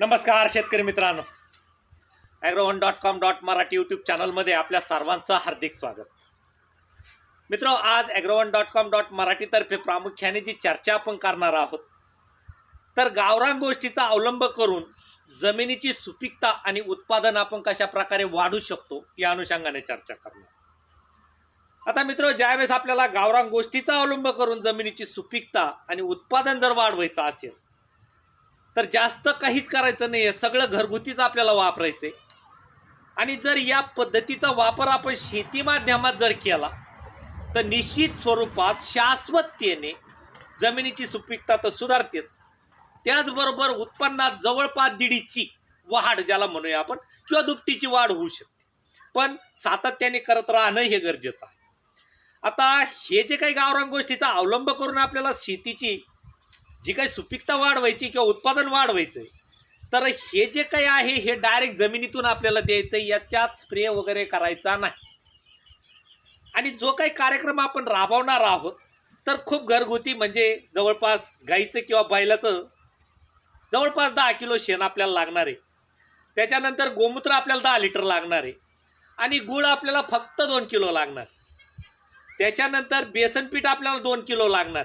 नमस्कार शेतकरी मित्रांनो. Agrowon dot com dot Marathi YouTube चॅनलमध्ये आपल्या सर्वांचं हार्दिक स्वागत. मित्र आज ॲग्रोवन डॉट कॉम डॉट मराठीतर्फे प्रामुख्याने जी चर्चा आपण करणार आहोत तर गावरान गोष्टीचा अवलंब करून जमिनीची सुपीकता आणि उत्पादन आपण कशा प्रकारे वाढू शकतो या अनुषंगाने चर्चा करणार. आता मित्र ज्यावेळेस आपल्याला गावरान गोष्टीचा अवलंब करून जमिनीची सुपीकता आणि उत्पादन जर वाढवायचं असेल तर जास्त काहीच करायचं नाही आहे सगळं घरगुतीच आपल्याला वापरायचं आहे आणि जर या पद्धतीचा वापर आपण शेती माध्यमात जर केला तर निश्चित स्वरूपात शाश्वततेने जमिनीची सुपीकता तर सुधारतेच. त्याचबरोबर उत्पन्नात जवळपास दिडीची वाढ ज्याला म्हणूया आपण किंवा दुपटीची वाढ होऊ शकते. पण सातत्याने करत राहणं हे गरजेचं आहे. आता हे जे काही गावरान गोष्टीचा अवलंब करून आपल्याला शेतीची जी काही सुपीकता वाढवायची किंवा उत्पादन वाढवायचं व्हायचं तर हे जे काही आहे हे डायरेक्ट जमिनीतून आपल्याला द्यायचं आहे याच्यात स्प्रे वगैरे करायचा नाही. आणि जो काही कार्यक्रम आपण राबवणार आहोत तर खूप घरगुती म्हणजे जवळपास गाईचं किंवा बैलाचं जवळपास दहा किलो शेण आपल्याला लागणार आहे. त्याच्यानंतर गोमूत्र आपल्याला दहा लिटर लागणार आहे. आणि गुळ आपल्याला फक्त दोन किलो लागणार. त्याच्यानंतर बेसनपीठ आपल्याला दोन किलो लागणार.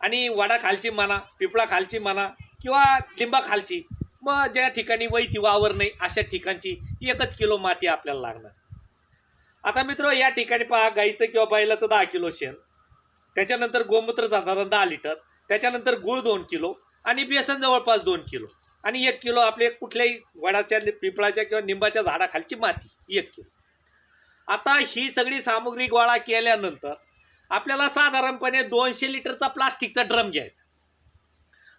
आणि वडा खालची म्हणा पिपळा खालची म्हणा किंवा लिंबा खालची मग ज्या ठिकाणी वैती वावर नाही अशा ठिकाणची एकच किलो माती आपल्याला लागणार. आता मित्र या ठिकाणी पहा गाईचं किंवा बैलाचं दहा किलो शेण. त्याच्यानंतर गोमूत्र साधारण दहा लिटर त्याच्यानंतर गुळ दोन किलो आणि बेसन जवळपास दोन किलो. आणि एक किलो आपले कुठल्याही वडाच्या पिपळाच्या किंवा निंबाच्या झाडाखालची माती एक किलो. आता ही सगळी सामुग्री गोळा केल्यानंतर आपल्याला साधारणपणे दोनशे लिटरचा प्लास्टिकचा ड्रम घ्यायचा.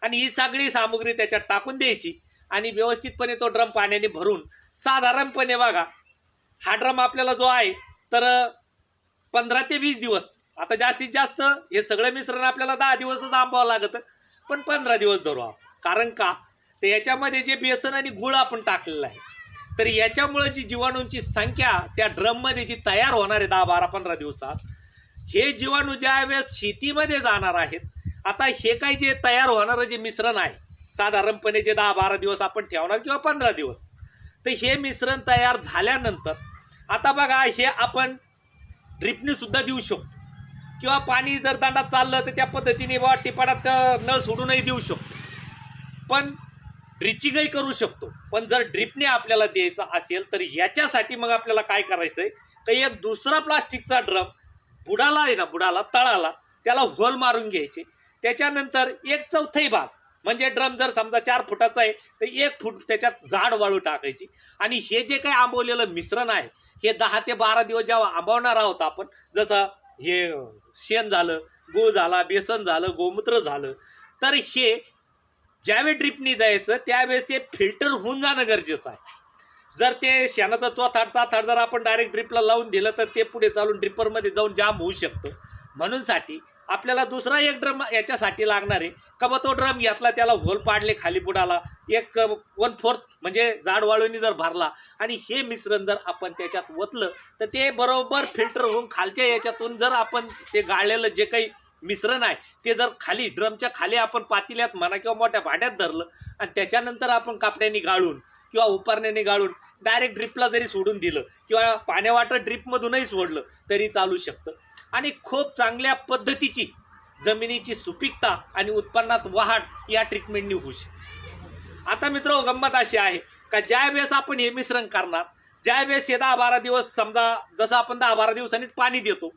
आणि ही सगळी सामुग्री त्याच्यात टाकून द्यायची आणि व्यवस्थितपणे तो ड्रम पाण्याने भरून साधारणपणे बघा हा ड्रम आपल्याला जो आहे तर पंधरा ते वीस दिवस आता जास्तीत जास्त हे सगळं मिश्रण आपल्याला दहा दिवसच आंबावं लागतं पण पंधरा दिवस धरू आपण. कारण का? तर याच्यामध्ये जे बेसन आणि गुळ आपण टाकलेलं आहे तर याच्यामुळं जी जीवाणूंची संख्या त्या ड्रममध्ये जी तयार होणार आहे दहा बारा पंधरा दिवसात हे जीवाणू ज्या वेळेस शेतीमध्ये जाणार आहेत आता हे काही जे तयार होणारं जे मिश्रण आहे साधारणपणे जे दहा बारा दिवस आपण ठेवणार किंवा पंधरा दिवस तर हे मिश्रण तयार झाल्यानंतर आता बघा हे आपण ड्रिपनेसुद्धा देऊ शकतो. किंवा पाणी जर दांडात चाललं तर त्या पद्धतीने बाबा टिपाडात नळ सोडूनही देऊ शकतो. पण ड्रिचिंगही करू शकतो. पण जर ड्रिपने आपल्याला द्यायचं असेल तर याच्यासाठी मग आपल्याला काय करायचं आहे तर एक दुसरा प्लास्टिकचा ड्रम बुडाला आहे ना बुडाला तळाला त्याला होल मारून घ्यायचे. त्याच्यानंतर एक चौथाई भाग म्हणजे ड्रम जर समजा चार फुटाचा आहे तर एक फूट त्याच्यात जाड वाळू टाकायची. आणि हे जे काही आंबवलेलं मिश्रण आहे हे दहा ते बारा दिवस जेव्हा आंबवणार आहोत आपण जसं हे शेण झालं गूळ झाला बेसन झालं गोमूत्र झालं तर हे ज्यावेळी ड्रिपनी जायचं त्यावेळेस ते फिल्टर होऊन जाणं गरजेचं आहे. जर ते शेणाचा चौथाट चाथाट जर आपण डायरेक्ट ड्रिपला लावून दिलं तर ते पुढे चालून ड्रिपरमध्ये जाऊन जाम होऊ शकतं. म्हणूनसाठी आपल्याला दुसरा एक ड्रम याच्यासाठी लागणार आहे. का मग तो ड्रम घेतला त्याला होल पाडले खाली बुडाला. एक वन फोर्थ म्हणजे जाड वाळूनी जर भरला आणि हे मिश्रण जर आपण त्याच्यात ओतलं तर ते बरोबर फिल्टर होऊन खालच्या याच्यातून जर आपण ते गाळलेलं जे काही मिश्रण आहे ते जर खाली ड्रमच्या खाली आपण पातेल्यात म्हणा किंवा मोठ्या भांड्यात धरलं आणि त्याच्यानंतर आपण कापड्याने गाळून किंवा उपरण्याने गाळून डायरेक्ट ड्रिपला जरी सोडून दिलं किंवा पाण्यावाटर ड्रिपमधूनही सोडलं तरी चालू शकतं. आणि खूप चांगल्या पद्धतीची जमिनीची सुपीकता आणि उत्पन्नात वाढ या ट्रीटमेंटनी होऊ शकते. आता मित्र गंमत अशी आहे का ज्या वेळेस आपण हे मिश्रण करणार ज्या वेळेस हे दहा बारा दिवस समजा जसं आपण दहा बारा दिवसांनीच पाणी देतो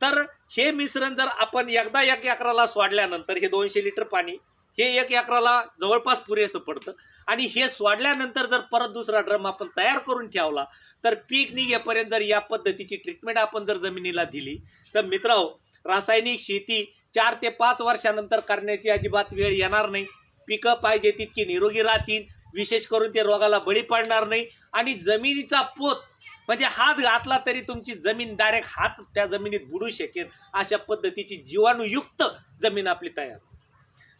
तर हे मिश्रण जर आपण एकदा एक एकराला सोडल्यानंतर हे दोनशे लिटर पाणी हे एक एकराला जवळपास पुरेसं पडतं. आणि हे सोडल्यानंतर जर परत दुसरा ड्रम आपण तयार करून ठेवला तर पीक निघेपर्यंत जर या पद्धतीची ट्रीटमेंट आपण जर जमिनीला दिली तर मित्रांनो रासायनिक शेती चार ते पाच वर्षानंतर करण्याची अजिबात वेळ येणार नाही. पिकं पाहिजे तितकी निरोगी राहतील विशेष करून ते रोगाला बळी पडणार नाही. आणि जमिनीचा पोत म्हणजे हात घातला तरी तुमची जमीन डायरेक्ट हात त्या जमिनीत बुडू शकेल अशा पद्धतीची जीवाणूयुक्त जमीन आपली तयार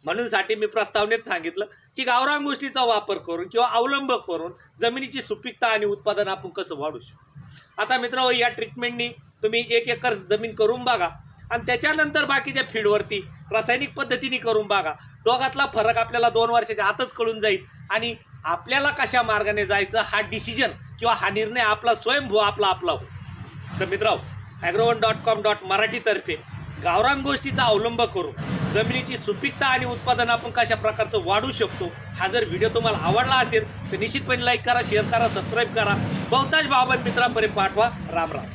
म्हणून साठी मी प्रस्तावनेत सांगितलं की गावरान गोष्टीचा वापर करून किंवा अवलंब करून जमिनीची सुपीकता आणि उत्पादन आपण कसं वाढू शकतो आता मित्र या ट्रीटमेंटनी तुम्ही एक एकर जमीन करून बघा आणि त्याच्यानंतर बाकीच्या फील्डवरती रासायनिक पद्धतीने करून बघा. दोघातला फरक आपल्याला दोन वर्षाच्या आतच कळून जाईल. आणि आपल्याला कशा मार्गाने जायचं हा डिसिजन किंवा हा निर्णय आपला स्वयंभू आपला आपला हो तर मित्रांनो ॲग्रोवन डॉट कॉम डॉट मराठीतर्फे गावरान गोष्टीचा अवलंब करू. जमिनीची सुपीकता आणि उत्पादन आपण कशा प्रकारचं वाढू शकतो हा जर व्हिडिओ तुम्हाला आवडला असेल तर निश्चितपणे लाईक करा शेअर करा सबस्क्राईब करा. बहुतांश भावबंद मित्रांपर्यंत पाठवा. राम राम.